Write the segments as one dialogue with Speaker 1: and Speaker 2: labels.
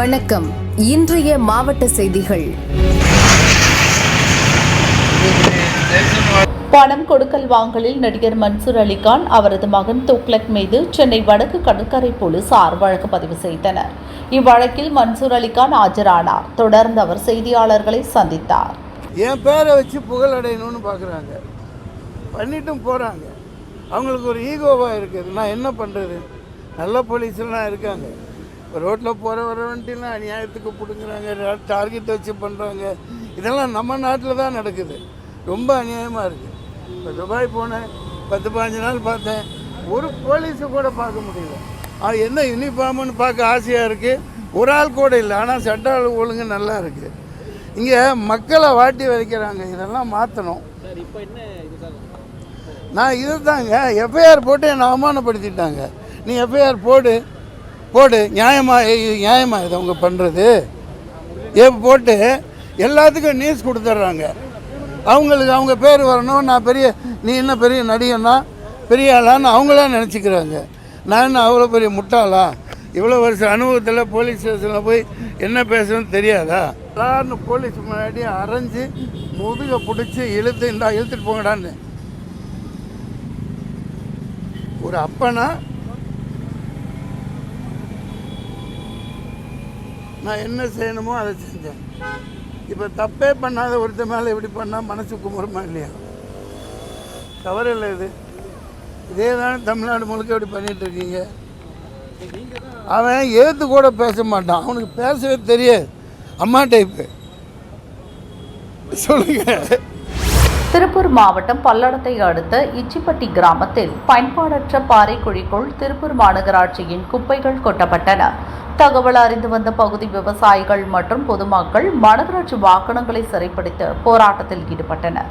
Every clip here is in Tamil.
Speaker 1: வணக்கம். இன்றைய மாவட்ட செய்திகள்.
Speaker 2: பணம் கொடுக்கல் வாங்கலில் நடிகர் மன்சூர் அலிகான் அவரது மகன் துக்ளக் மீது சென்னை வடக்கு கடற்கரை போலீசார் வழக்கு பதிவு செய்தனர். இவ்வழக்கில் மன்சூர் அலிகான் ஆஜரானார். தொடர்ந்து அவர் செய்தியாளர்களை சந்தித்தார்.
Speaker 3: என் பேரை வச்சு புகழ் அடையணும்னு பார்க்குறாங்க பண்ணிட்டும் போகிறாங்க அவங்களுக்கு ஒரு ஈகோவாக இருக்குது. நான் என்ன பண்ணுறது நல்ல போலீஸ்லாம் இருக்காங்க. ரோட்டில் போகிற வர வண்டிலாம் அநியாயத்துக்கு பிடுங்குறாங்க டார்கெட் வச்சு பண்ணுறாங்க இதெல்லாம் நம்ம நாட்டில் தான் நடக்குது. ரொம்ப அநியாயமாக இருக்குது இப்போ துபாய் போனேன் பத்து பதினஞ்சு நாள் பார்த்தேன். ஒரு போலீஸை கூட பார்க்க முடியல. அது என்ன யூனிஃபார்ம்னு பார்க்க ஆசையாக இருக்குது ஒரு ஆள் கூட இல்லை. ஆனால் சட்ட ஒழுங்கு நல்லா இருக்குது இங்கே மக்களை வாட்டி வதைக்கிறாங்க இதெல்லாம் மாற்றணும் நான் இது தாங்க எஃப்ஐஆர் போட்டு என்னை அவமானப்படுத்திட்டாங்க. நீ எஃப்ஐஆர் போடு. போடு நியாயமா நியாயமாக நியாயமா இது அவங்க பண்ணுறது ஏ போட்டு எல்லாத்துக்கும் நியூஸ் கொடுத்துட்றாங்க. அவங்களுக்கு அவங்க பேர் வரணும் நான் பெரிய நீ என்ன பெரிய நடிகனா பெரிய ஆளான்னு அவங்களாம் நினச்சிக்கிறாங்க. நான் என்ன அவ்வளோ பெரிய முட்டாளா? இவ்வளோ வருஷம் அனுபவத்தில் போலீஸ் ஸ்டேஷனில் போய் என்ன பேசணும்னு தெரியாதா? எல்லாருன்னு போலீஸ் முன்னாடி அரைஞ்சி முதுகை பிடிச்சி இழுத்து இந்தா இழுத்துட்டு போங்கடான்னு. ஒரு அப்பனா நான் என்ன செய்யணுமோ அதை செஞ்சேன். இப்போ தப்பே பண்ணாத ஒருத்த மேலே இப்படி பண்ணால் மனசு குமுறமா இல்லையா? தவறு இல்லை இது. இதே தான் தமிழ்நாடு முழுக்க இப்படி பண்ணிட்டு இருக்கீங்க. அவன் ஏத்து கூட பேச மாட்டான். அவனுக்கு பேசவே தெரியாது. அம்மா டைப்பு சொல்லுங்கள்
Speaker 2: திருப்பூர் மாவட்டம் பல்லடத்தை அடுத்த இச்சிப்பட்டி கிராமத்தில் பயன்பாடற்ற பாறை குழிக்குள் திருப்பூர் மாநகராட்சியின் குப்பைகள் கொட்டப்பட்டன. தகவல் அறிந்து வந்த பகுதி விவசாயிகள் மற்றும் பொதுமக்கள் மாநகராட்சி வாகனங்களை சிறைப்படுத்த போராட்டத்தில் ஈடுபட்டனர்.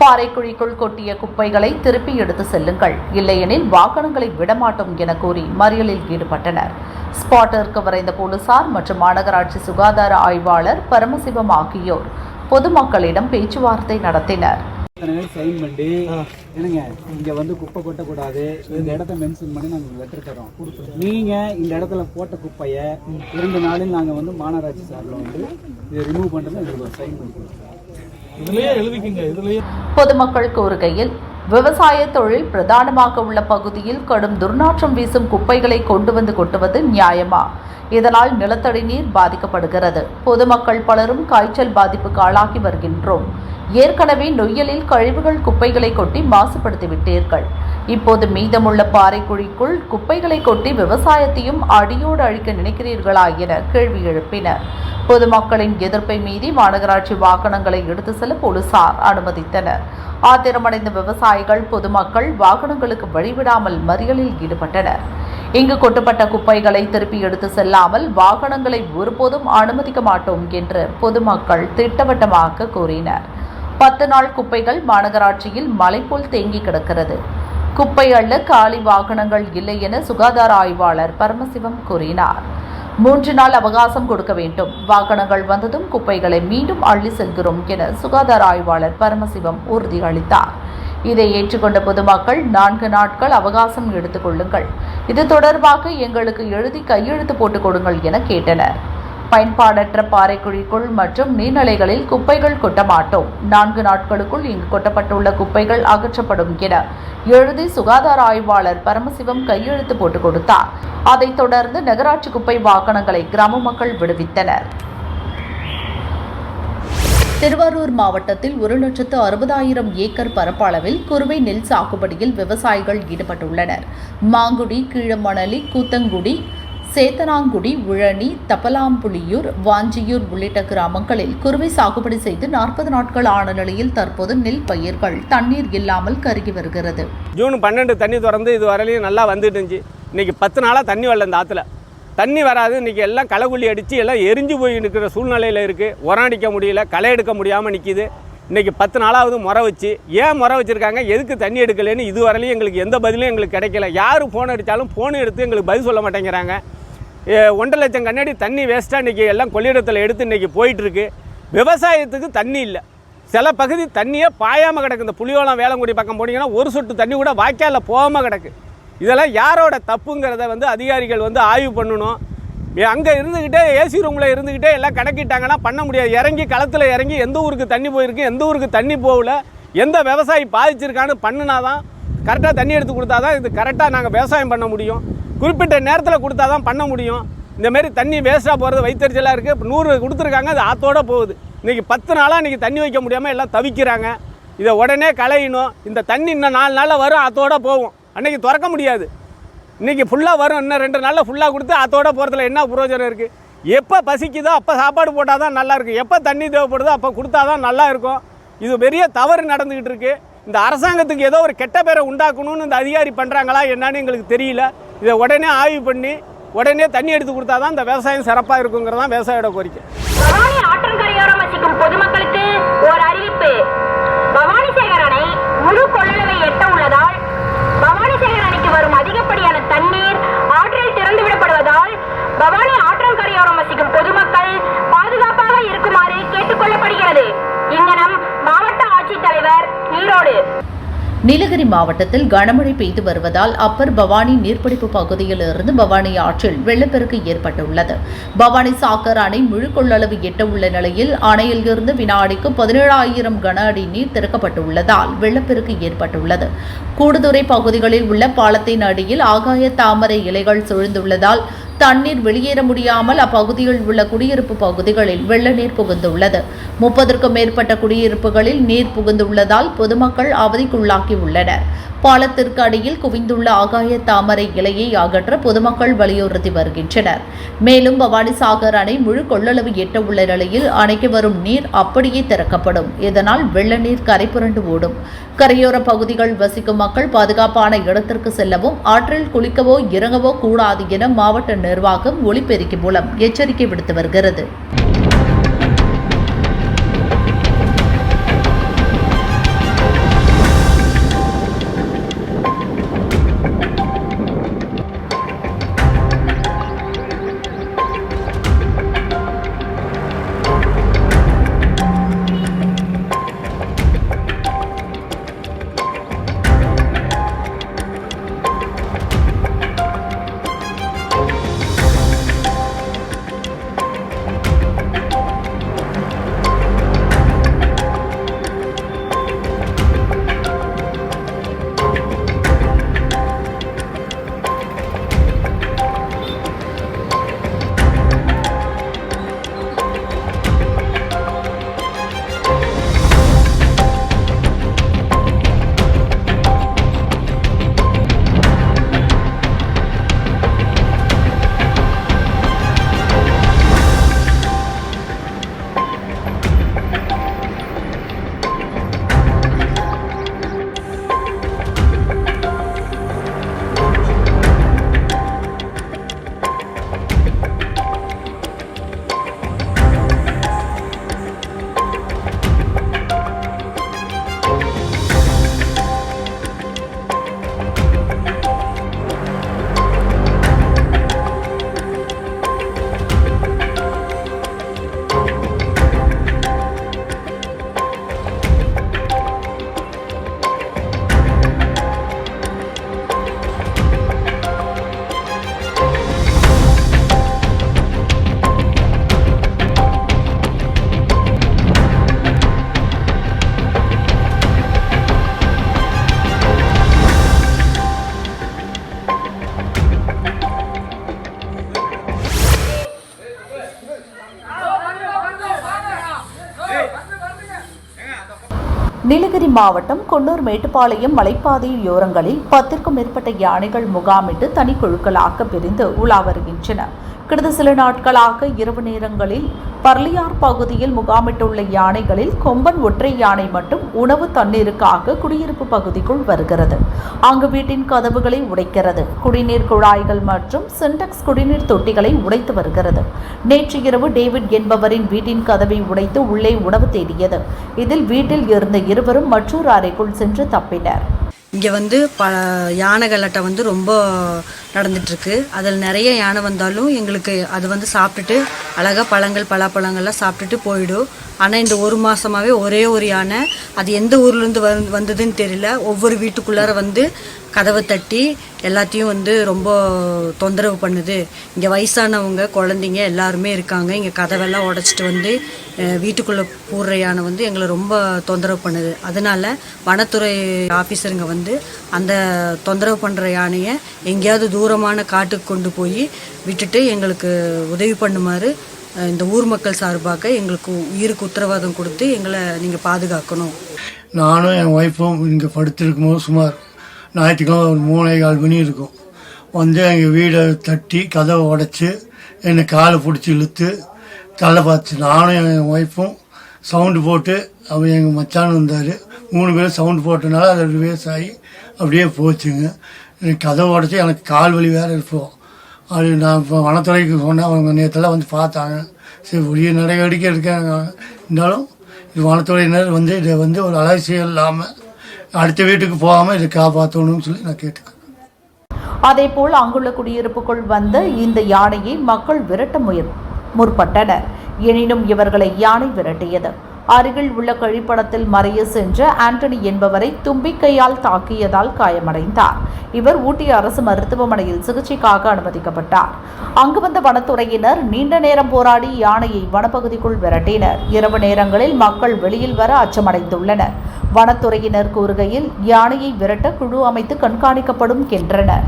Speaker 2: பாறைக்குழிக்குள் கொட்டிய குப்பைகளை திருப்பி எடுத்து செல்லுங்கள். இல்லையெனில் வாகனங்களை விடமாட்டோம் என கூறி மறியலில் ஈடுபட்டனர். ஸ்பாட்டிற்கு வரைந்த போலீசார் மற்றும் மாநகராட்சி சுகாதார ஆய்வாளர் பரமசிவம் ஆகியோர் பொதுமக்களிடம் பேச்சுவார்த்தை நடத்தினர்.
Speaker 4: சைன் பண்ணி என்னங்க இங்க வந்து குப்பை கொட்டக்கூடாது. இந்த இடத்த மென்ஷன் பண்ணி நாங்க லெட்டர் தரோம் நீங்க இந்த இடத்துல போட்ட குப்பைய இரண்டு நாளில் நாங்க வந்து மாநகராட்சி சார்பில் வந்து இதை ரிமூவ் பண்றது எங்களுக்கு ஒரு சைன் பண்ணி கொடுத்தோம்
Speaker 2: பொதுமக்கள் கூறுகையில் விவசாய தொழில் பிரதானமாக உள்ள பகுதியில் கடும் துர்நாற்றம் வீசும் குப்பைகளை கொண்டு வந்து கொட்டுவது நியாயமா? இதனால் நிலத்தடி நீர் பாதிக்கப்படுகிறது. பொதுமக்கள் பலரும் காய்ச்சல் பாதிப்புக்கு ஆளாகி வருகின்றோம். ஏற்கனவே நொய்யலில் கழிவுகள் குப்பைகளை கொட்டி மாசுபடுத்திவிட்டீர்கள் இப்போது மீதமுள்ள பாறைக்குழிக்குள் குப்பைகளை கொட்டி விவசாயத்தையும் அடியோடு அழிக்க நினைக்கிறீர்களா என கேள்வி எழுப்பினர். பொதுமக்களின் எதிர்ப்பை மீறி மாநகராட்சி வாகனங்களை எடுத்து செல்ல போலீசார் அனுமதித்தனர். ஆத்திரமடைந்த விவசாயிகள் பொதுமக்கள் வாகனங்களுக்கு வழிவிடாமல் மறியலில் ஈடுபட்டனர். இங்கு கொட்டப்பட்ட குப்பைகளை திருப்பி எடுத்து செல்லாமல் வாகனங்களை ஒருபோதும் அனுமதிக்க மாட்டோம் என்று பொதுமக்கள் திட்டவட்டமாக கூறினர். பத்து நாள் குப்பைகள் மாநகராட்சியில் மலை போல் தேங்கி கிடக்கிறது. குப்பை அள்ள காலி வாகனங்கள் இல்லை என சுகாதார ஆய்வாளர் பரமசிவம் கூறினார். மூன்று நாள் அவகாசம் கொடுக்க வேண்டும். வாகனங்கள் வந்ததும் குப்பைகளை மீண்டும் அள்ளி செல்கிறோம் என சுகாதார ஆய்வாளர் பரமசிவம் உறுதியளித்தார். இதை ஏற்றுக்கொண்ட பொதுமக்கள் நான்கு நாட்கள் அவகாசம் எடுத்துக் கொள்ளுங்கள். இது தொடர்பாக எங்களுக்கு எழுதி கையெழுத்து போட்டுக் கொடுங்கள் என கேட்டனர். பயன்பாடற்ற பாறைக்குழிக்குள் மற்றும் நீர்நிலைகளில் குப்பைகள் கொட்ட மாட்டோம். நான்கு நாட்களுக்குள் இங்கு கொட்டப்பட்டுள்ள குப்பைகள் அகற்றப்படும் என எழுதி சுகாதார ஆய்வாளர் பரமசிவம் கையெழுத்து போட்டுக் கொடுத்தார். அதைத் தொடர்ந்து நகராட்சி குப்பை வாகனங்களை கிராம மக்கள் விடுவித்தனர். திருவாரூர் மாவட்டத்தில் ஒரு லட்சத்து அறுபதாயிரம் ஏக்கர் பரப்பளவில் குறுவை நெல் சாகுபடியில் விவசாயிகள் ஈடுபட்டுள்ளனர். மாங்குடி கீழமணலி கூத்தங்குடி சேத்தனாங்குடி உழனி தப்பலாம்புலியூர் வாஞ்சியூர் உள்ளிட்ட கிராமங்களில் குறுவை சாகுபடி செய்து நாற்பது நாட்கள் ஆன நிலையில் தற்போது நெல் பயிர்கள் தண்ணீர் இல்லாமல் கருகி வருகிறது.
Speaker 5: ஜூன் பன்னெண்டு தண்ணி திறந்து இது வரையிலையும் நல்லா வந்துட்டு இருந்துச்சு. இன்றைக்கி பத்து நாளாக தண்ணி வரல இந்த ஆற்றுல தண்ணி வராது. இன்றைக்கி எல்லாம் களைக்குள்ளி அடித்து எல்லாம் எரிஞ்சு போய் நிற்கிற சூழ்நிலையில் இருக்குது உரம் அடிக்க முடியல. களை எடுக்க முடியாமல் நிற்கிது இன்றைக்கி பத்து நாளாவது முறை வச்சு. ஏன் முறை வச்சுருக்காங்க? எதுக்கு தண்ணி எடுக்கலைன்னு இது வரையிலையும் எங்களுக்கு எந்த பதிலும் எங்களுக்கு கிடைக்கல. யார் ஃபோன் அடித்தாலும் ஃபோன் எடுத்து எங்களுக்கு பதில் சொல்ல மாட்டேங்கிறாங்க. ஒன்றரை லட்சம் கண்ணாடி தண்ணி வேஸ்ட்டாக இன்றைக்கி எல்லாம் கொள்ளிடத்தில் எடுத்து இன்றைக்கி போயிட்டுருக்கு. விவசாயத்துக்கு தண்ணி இல்லை. சில பகுதி தண்ணியே பாயாமல் கிடக்கு. இந்த புளியோளம் வேளங்குடி பக்கம் போனீங்கன்னா ஒரு சொட்டு தண்ணி கூட வாய்க்காலில் போகாமல் கிடக்கு. இதெல்லாம் யாரோட தப்புங்கிறத வந்து அதிகாரிகள் வந்து ஆய்வு பண்ணணும். அங்கே இருந்துக்கிட்டே ஏசி ரூமில் இருந்துக்கிட்டே எல்லாம் கணக்கிட்டாங்கன்னா பண்ண முடியாது. இறங்கி களத்தில் இறங்கி எந்த ஊருக்கு தண்ணி போயிருக்கு எந்த ஊருக்கு தண்ணி போகல எந்த விவசாயி பாதிச்சிருக்கான்னு பண்ணுனா தான் கரெக்டாக தண்ணி எடுத்து கொடுத்தா தான் இது கரெக்டாக நாங்கள் விவசாயம் பண்ண முடியும். குறிப்பிட்ட நேரத்தில் கொடுத்தா தான் பண்ண முடியும். இந்தமாரி தண்ணி வேஸ்ட்டாக போகிறது வைத்தறிச்சலாக இருக்குது இப்போ நூறு கொடுத்துருக்காங்க அது ஆத்தோடு போகுது. இன்றைக்கி பத்து நாளாக இன்றைக்கி தண்ணி வைக்க முடியாமல் எல்லாம் தவிக்கிறாங்க. இதை உடனே களையணும். இந்த தண்ணி இன்னும் நாலு நாளில் வரும் ஆத்தோடு போகும். அன்றைக்கி திறக்க முடியாது. இன்றைக்கி ஃபுல்லாக வரும். இன்னும் ரெண்டு நாளில் ஃபுல்லாக கொடுத்து அதோட போகிறதுல என்ன பிரயோஜனம் இருக்குது எப்போ பசிக்குதோ அப்போ சாப்பாடு போட்டால் தான் நல்லாயிருக்கும் எப்போ தண்ணி தேவைப்படுதோ அப்போ கொடுத்தா தான் நல்லா இருக்கும். இது பெரிய தவறு நடந்துக்கிட்டு இருக்குது இந்த அரசாங்கத்துக்கு ஏதோ ஒரு கெட்ட பேரை உண்டாக்கணும்னு இந்த அதிகாரி பண்ணுறாங்களா என்னன்னு எங்களுக்கு தெரியல. இதை உடனே ஆய்வு பண்ணி உடனே தண்ணி எடுத்து கொடுத்தா தான் இந்த விவசாயம் சிறப்பாக இருக்குங்கிறது தான் விவசாயியோட கோரிக்கை.
Speaker 6: பவானி ஆற்றங்கரையோரம் வசிக்கும் பொதுமக்களுக்கு ஒரு அறிவிப்பு. பவானி சேகர் அணை முழு கொள்ளளவை எட்ட உள்ளதால் பவானி சேகர் அணைக்கு வரும் அதிகப்படியான தண்ணீர் ஆற்றில் திறந்து விடப்படுவதால் பவானி ஆற்றங்கரையோரம் வசிக்கும் பொதுமக்கள் பாதுகாப்பாக இருக்குமாறு கேட்டுக்கொள்ளப்படுகிறது இங்கனம் மாவட்ட ஆட்சித்தலைவர் ஈரோடு
Speaker 2: நீலகிரி மாவட்டத்தில் கனமழை பெய்து வருவதால் அப்பர் பவானி நீர்பிடிப்பு பகுதியில் இருந்து பவானி ஆற்றில் வெள்ளப்பெருக்கு ஏற்பட்டுள்ளது. பவானி சாக்கர் அணை முழு கொள்ளளவு எட்ட உள்ள நிலையில் அணையில் இருந்து வினாடிக்கு பதினேழாயிரம் கன அடி நீர் திறக்கப்பட்டுள்ளதால் வெள்ளப்பெருக்கு ஏற்பட்டுள்ளது. கூடுதுறை பகுதிகளில் உள்ள பாலத்தின் அடியில் ஆகாய தாமரை இலைகள் சூழ்ந்துள்ளதால் தண்ணீர் வெளியேற முடியாமல் அப்பகுதியில் உள்ள குடியிருப்பு பகுதிகளில் வெள்ள நீர் புகுந்துள்ளது. முப்பதற்கும் மேற்பட்ட குடியிருப்புகளில் நீர் புகுந்துள்ளதால் பொதுமக்கள் அவதிக்குள்ளாகியுள்ளனர். பாலத்திற்கு அடியில் குவிந்துள்ள ஆகாய தாமரை இலையை அகற்ற பொதுமக்கள் வலியுறுத்தி வருகின்றனர். மேலும் பவானிசாகர் அணை முழு கொள்ளளவு எட்ட உள்ள நிலையில் அணைக்கு வரும் நீர் அப்படியே திறக்கப்படும். இதனால் வெள்ள நீர் கரை புரண்டு ஓடும். கரையோர பகுதிகள் வசிக்கும் மக்கள் பாதுகாப்பான இடத்திற்கு செல்லவும் ஆற்றில் குளிக்கவோ இறங்கவோ கூடாது என மாவட்ட நிர்வாகம் ஒளிபெருக்கி மூலம் எச்சரிக்கை விடுத்து வருகிறது. நீலகிரி மாவட்டம் கொன்னூர் மேட்டுப்பாளையம் மலைப்பாதையோரங்களில் பத்திற்கும் மேற்பட்ட யானைகள் முகாமிட்டு தனிக்குழுக்களாக பிரிந்து உலா வருகின்றன கடந்த சில நாட்களாக இரவு நேரங்களில் பர்லியார் பகுதியில் முகாமிட்டுள்ள யானைகளில் கொம்பன் ஒற்றை யானை மட்டும் உணவு தண்ணீருக்காக குடியிருப்பு பகுதிக்குள் வருகிறது. அங்கு வீட்டின் கதவுகளை உடைக்கிறது. குடிநீர் குழாய்கள் மற்றும் சின்டெக்ஸ் குடிநீர் தொட்டிகளை உடைத்து வருகிறது. நேற்று இரவு டேவிட் என்பவரின் வீட்டின் கதவை உடைத்து உள்ளே உணவு தேடியது. இதில் வீட்டில் இருந்த இருவரும் மற்றொரு அறைக்குள் சென்று தப்பினர்.
Speaker 7: இங்கே வந்து ப யானைகள்கிட்ட வந்து ரொம்ப நடந்துட்டுருக்கு. அதில் நிறைய யானை வந்தாலும் எங்களுக்கு அது வந்து சாப்பிட்டுட்டு அழகாக பழங்கள் பலாப்பழங்கள்லாம் சாப்பிட்டுட்டு போயிடும். ஆனால் இந்த ஒரு மாதமாகவே ஒரே ஒரு யானை அது எந்த ஊர்லேருந்து வந் வந்ததுன்னு தெரியல. ஒவ்வொரு வீட்டுக்குள்ளார வந்து கதவை தட்டி எல்லாத்தையும் வந்து ரொம்ப தொந்தரவு பண்ணுது. இங்கே வயசானவங்க குழந்தைங்க எல்லாருமே இருக்காங்க. இங்கே கதவெல்லாம் உடச்சிட்டு வந்து வீட்டுக்குள்ளே பூர்ற யானை வந்து எங்களை ரொம்ப தொந்தரவு பண்ணுது. அதனால வனத்துறை ஆஃபீஸருங்க வந்து அந்த தொந்தரவு பண்ணுற யானையை எங்கேயாவது தூரம் தூரமான காட்டுக்கு கொண்டு போய் விட்டுட்டு எங்களுக்கு உதவி பண்ணுமாறு இந்த ஊர் மக்கள் சார்பாக எங்களுக்கு உயிருக்கு உத்தரவாதம் கொடுத்து எங்களை நீங்கள் பாதுகாக்கணும்.
Speaker 8: நானும் என் ஒய்ஃபும் இங்கே படுத்திருக்கும் போது சுமார் ஞாயிற்றுக்கிழமை ஒரு மூணே கால் மணி இருக்கும். வந்து எங்கள் வீடை தட்டி கதவை உடச்சி என்னை காலை பிடிச்சி இழுத்து தலை பார்த்து நானும் என் ஒய்ஃபும் சவுண்டு போட்டு அவன் எங்கள் மச்சான் வந்தார். மூணு பேரும் சவுண்டு போட்டனால அது ரிவேஸ் ஆகி அப்படியே போச்சுங்க. எனக்கு கதவை உடச்சி எனக்கு கால் வலி வேறு இருப்போம் அது நான் இப்போ வனத்துறைக்கு சொன்னேன் அவங்க நேரத்தில் வந்து பார்த்தாங்க. சரி உரிய நடவடிக்கை எடுக்கிறாங்க இருந்தாலும் இது வனத்துறையினர் வந்து இதை வந்து ஒரு அலட்சியம் இல்லாமல் அடுத்த வீட்டுக்கு போகாமல் இதை காப்பாற்றணும்னு சொல்லி நான் கேட்டுக்கிறேன்
Speaker 2: அதேபோல் அங்குள்ள குடியிருப்புக்குள் வந்த இந்த யானையை மக்கள் விரட்ட முயற் முற்பட்டனர். எனினும் இவர்களை யானை விரட்டியது. அருகில் உள்ள கழிப்படத்தில் மறைய சென்ற ஆண்டனி என்பவரை தும்பிக்கையால் தாக்கியதால் காயமடைந்தார். இவர் ஊட்டி அரசு மருத்துவமனையில் சிகிச்சைக்காக அனுமதிக்கப்பட்டார். அங்கு வந்த வனத்துறையினர் நீண்ட நேரம் போராடி யானையை வனப்பகுதிக்குள் விரட்டினர். இரவு நேரங்களில் மக்கள் வெளியில் வர அச்சமடைந்துள்ளனர். வனத்துறையினர் கூறுகையில் யானையை விரட்ட குழு அமைத்து கண்காணிக்கப்படும் என்றனர்